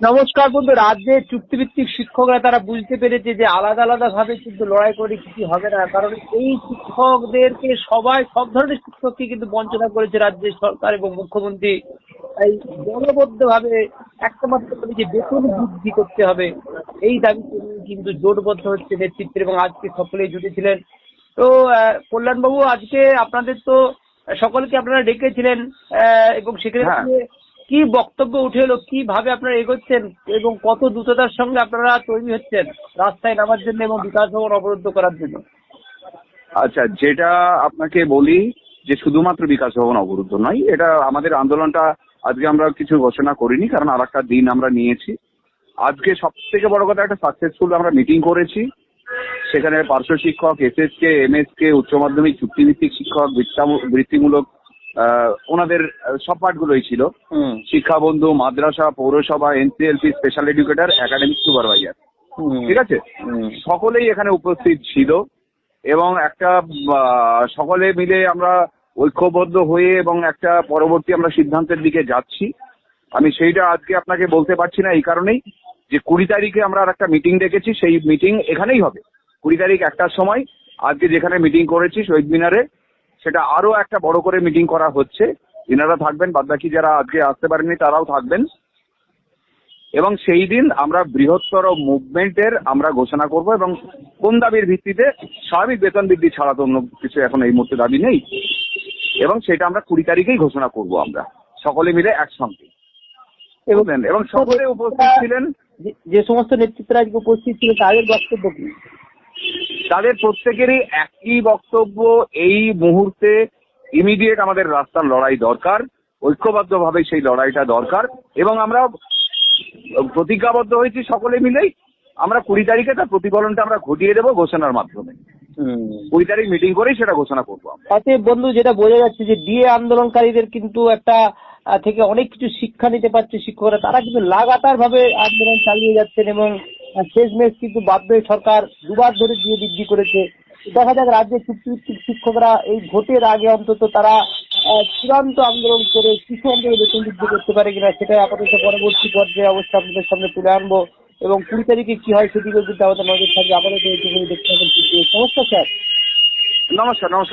নমস্কার বন্ধু রাজ্যে চুক্তিভিত্তিক শিক্ষকরা তারা বুঝতে পেরেছে যে আলাদা আলাদা ভাবে কিন্তু লড়াই করে কিছু হবে না কারণ এই শিক্ষকদেরকে সবাই সব ধরনের শিক্ষককে কিন্তু বঞ্চনা করেছে রাজ্যের সরকার এবং মুখ্যমন্ত্রী। তাই দলবদ্ধ ভাবে একটা মাত্র যে বেতন বৃদ্ধি করতে হবে। এই দাবিতে কিন্তু জোটবদ্ধ হচ্ছে নেতৃত্বের এবং আজকে সকলেই জুটেছিলেন। তো কল্যাণবাবু আজকে আপনাদের তো সকলকে আপনারা ডেকেছিলেন আহ, এবং সেখানে হ্যাঁ। কি বক্তব্য উঠে এলো কীভাবে আপনারা এগোচ্ছেন এবং কত দ্রুততার সঙ্গে আপনারা তৈরি হচ্ছেন রাস্তায় নামার জন্য এবং বিকাশ ভবন অবরুদ্ধ করার জন্য? আচ্ছা যেটা আপনাকে বলি যে শুধুমাত্র বিকাশ ভবন অবরুদ্ধ নয়, এটা আমাদের আন্দোলনটা আজকে আমরা কিছু ঘোষণা করিনি, কারণ আর একটা দিন আমরা নিয়েছি। আজকে সব থেকে বড় কথা, একটা সাকসেসফুল আমরা মিটিং করেছি। সেখানে পার্শ্ব শিক্ষক এসএসকে এমএসকে উচ্চ মাধ্যমিক, চুক্তিভিত্তিক শিক্ষক, বৃত্তামূ- বৃত্তিমূলক ওনাদের আহ, সব পাঠগুলোই ছিল। শিক্ষা বন্ধু মাদ্রাসা পৌরসভা NCLP special educator academic supervisor ঠিক আছে? সকলেই এখানে উপস্থিত ছিল এবং একটা সকলে মিলে আমরা ঐক্যবদ্ধ হয়ে এবং একটা পরবর্তী আমরা সিদ্ধান্তের দিকে যাচ্ছি। আমি সেইটা আজকে আপনাকে বলতে পারছি না এই কারণেই যে কুড়ি তারিখে আমরা আর একটা মিটিং ডেকেছি সেই মিটিং এখানেই হবে। কুড়ি তারিখ একটার সময় আজকে যেখানে মিটিং করেছি শহীদ মিনারে সেটা আরও একটা বড় করে মিটিং করা হচ্ছে। এনারা থাকবেন বাদবাকি যারা আজকে আসতে পারেননি তারাও থাকবেন। এবং সেই দিন আমরা বৃহত্তর মুভমেন্টের আমরা ঘোষণা করব এবং কোন দাবির ভিত্তিতে স্বাভাবিক বেতন বৃদ্ধি ছাড়া তো অন্য কিছু এখন এই মুহূর্তে দাবি নেই। এবং সেটা আমরা কুড়ি তারিখেই ঘোষণা করব আমরা। সকলে মিলে একসঙ্গে। এবং সকলে উপস্থিত ছিলেন। যে- সমস্ত নেতৃত্বরা আজকে উপস্থিত ছিল তাদের বক্তব্য কি? তাদের প্রত্যেকেরই একই বক্তব্য এই মুহূর্তে ইমিডিয়েট আমাদের রাস্তার লড়াই দরকার ঐক্যবদ্ধভাবে সেই লড়াইটা দরকার এবং আমরা প্রতিজ্ঞাবদ্ধ হয়েছি সকলে মিলেই আমরা কুড়ি তারিখে তার প্রতিফলনটা আমরা ঘটিয়ে দেবো ঘোষণার মাধ্যমে। কুড়ি তারিখ মিটিং করেই সেটা ঘোষণা করব অতএব বন্ধু যেটা বোঝা যাচ্ছে যে ডিএ আন্দোলনকারীদের কিন্তু একটা থেকে অনেক কিছু শিক্ষা নিতে পারছে শিক্ষকরা তারা কিন্তু লাগাতার ভাবে আন্দোলন চালিয়ে যাচ্ছেন এবং শেষমেশ কিন্তু বাধ্য হয়ে সরকার দুবার ধরে দিয়ে বৃদ্ধি করেছে। দেখা যাক রাজ্যের চুক্তিভিত্তিক শিক্ষকরা এই ভোটের আগে অন্তত তারা চূড়ান্ত আন্দোলন করে কিছু অন্তত বেতন বৃদ্ধি করতে পারে কিনা সেটাই আপাতত পরবর্তী পর্যায়ে অবস্থা আপনাদের সামনে তুলে আনব। এবং কুড়ি তারিখে কি হয় সেদিকেও কিন্তু আমাদের নজর থাকবে আপাতত দেখতে হবে সমস্যা স্যার। নমস্কার নমস্কার।